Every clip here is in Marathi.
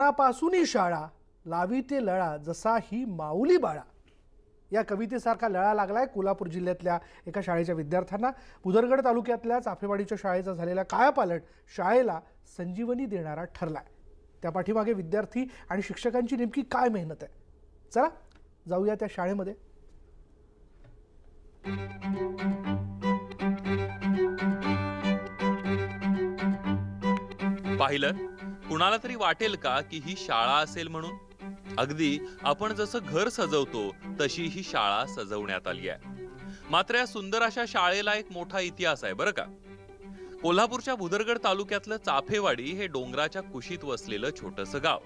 पासूनही शाळा लावी ते लळा जसा ही माऊली बाळा. या कवितेसारखा लळा लागलाय कोल्हापूर जिल्ह्यातल्या एका शाळेच्या विद्यार्थ्यांना. बुदरगड तालुक्यातल्या चाफेवाडीच्या शाळेचा झालेला कायापालट शाळेला संजीवनी देणारा ठरलाय. त्या पाठीमागे विद्यार्थी आणि शिक्षकांची नेमकी काय मेहनत आहे? चला जाऊया त्या शाळेमध्ये. पाहिलं? कुणाला तरी वाटेल का की ही शाळा असेल म्हणून? अगदी आपण जसं घर सजवतो तशी ही शाळा सजवण्यात आली आहे. मात्र या सुंदर अशा शाळेला एक मोठा इतिहास आहे बरं का? कोल्हापूरच्या भुदरगड तालुक्यातलं चाफेवाडी हे डोंगराच्या कुशीत वसलेलं छोटस गाव.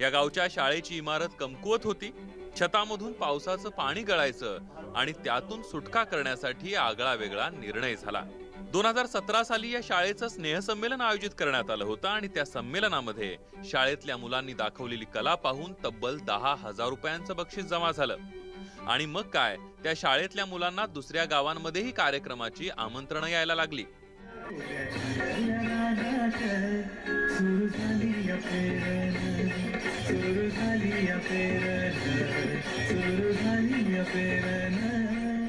या गावच्या शाळेची इमारत कमकुवत होती. छतामधून पावसाचं पाणी गळायचं आणि त्यातून सुटका करण्यासाठी आगळा वेगळा निर्णय झाला. दोन हजार सतरा साली या शाळेचं स्नेहसंमेलन आयोजित करण्यात आलं होतं आणि त्या संमेलनामध्ये शाळेतल्या मुलांनी दाखवलेली कला पाहून तब्बल दहा हजार रुपयांचं बक्षीस जमा झालं. आणि मग काय त्या शाळेतल्या मुलांना दुसऱ्या गावांमध्येही कार्यक्रमाची आमंत्रणं यायला लागली. सुरू झाली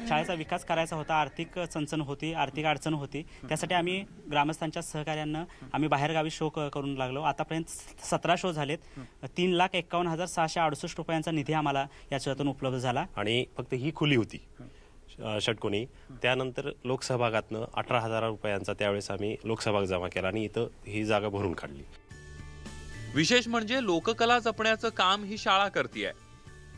शाळेचा विकास करायचा होता आर्थिक चणचण होती आर्थिक अडचण होती. त्यासाठी आम्ही ग्रामस्थांच्या सहकार्यानं आम्ही बाहेरगावी शो क- करून लागलो. आतापर्यंत सतरा शो झालेत. तीन लाख एक्कावन्न हजार सहाशे अडुसष्ट रुपयांचा निधी आम्हाला याच्यातून उपलब्ध झाला. आणि फक्त ही खुली होती षटकोनी. त्यानंतर लोकसहभागातनं अठरा हजार रुपयांचा त्यावेळेस आम्ही लोकसहभाग जमा केला आणि इथं ही जागा भरून काढली. विशेष म्हणजे लोककला जपण्याचं काम ही शाळा करतीये.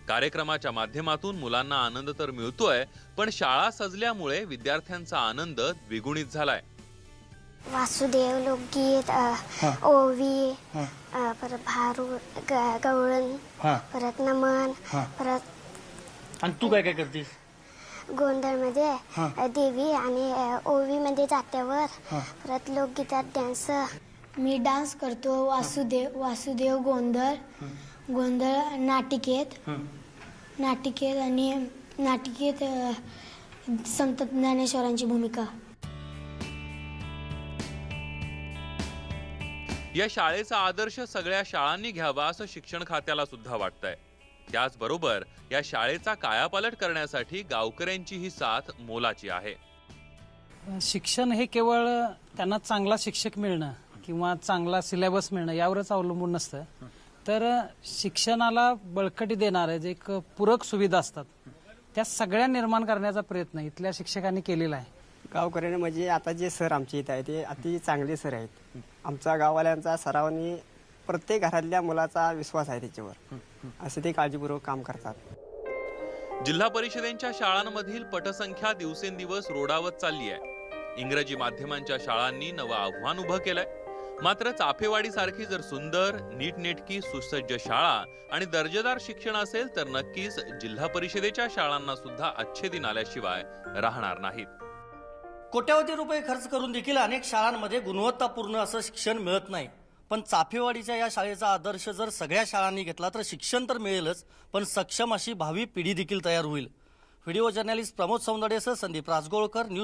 कार्यक्रमाच्या माध्यमातून मुलांना आनंद तर मिळतोय पण शाळा सजल्यामुळे विद्यार्थ्यांचा आनंद द्विगुणित झालाय. वासुदेव लोकगीत अ, ओवी अ, परत भारूड ग- गवळण हा. परत नमन हा. परत आणि तू काय काय करतेस? गोंधळमध्ये अ, देवी आणि अ, ओवीमध्ये जात्यावर हा. परत लोकगीतात डान्स मी डान्स करतो वासुदेव वासुदेव गोंधळ गोंधळ नाटिकेत. नाटिकेत आणि नाटिकेत संत ज्ञानेश्वरांची भूमिका. या शाळेचा आदर्श सगळ्या शाळांनी घ्यावा असं शिक्षण खात्याला सुद्धा वाटतंय. त्याचबरोबर या शाळेचा कायापालट करण्यासाठी गावकऱ्यांची ही साथ मोलाची आहे. शिक्षण हे केवळ त्यांना चांगला शिक्षक मिळणं किंवा चांगला सिलेबस मिळणं यावरच अवलंबून नसतं. तर शिक्षणाला बळकटी देणारे जे एक पूरक सुविधा असतात त्या सगळ्या निर्माण करण्याचा प्रयत्न इथल्या शिक्षकांनी केलेला आहे. गावकऱ्यांनी म्हणजे आता जे सर आमचे इथे आहेत ते अति चांगले सर आहेत. आमच्या गाववाल्यांचा सरावानी प्रत्येक घरातल्या मुलाचा विश्वास आहे त्याच्यावर. असे ते काळजीपूर्वक काम करतात. जिल्हा परिषदेच्या शाळांमधील पटसंख्या दिवसेंदिवस रोडावत चालली आहे. इंग्रजी माध्यमांच्या शाळांनी नवं आव्हान उभं केलंय. मात्र चाफेवाडी सारखी जर सुंदर नीटनेटकी सुसज्ज शाळा आणि दर्जेदार शिक्षण असेल तर नक्कीच जिल्हा परिषदेच्या शाळांना सुद्धा अच्छे दिन आल्याशिवाय राहणार नाहीत. कोट्यावधी रुपये खर्च करून देखील अनेक शाळांमध्ये गुणवत्तापूर्ण असं शिक्षण मिळत नाही. पण चाफेवाडीच्या या शाळेचा आदर्श जर सगळ्या शाळांनी घेतला तर शिक्षण तर मिळेलच पण सक्षम अशी भावी पिढी देखील तयार होईल. व्हिडिओ जर्नलिस्ट प्रमोद सौंदर्यसह संदीप राजगोळकर न्यूज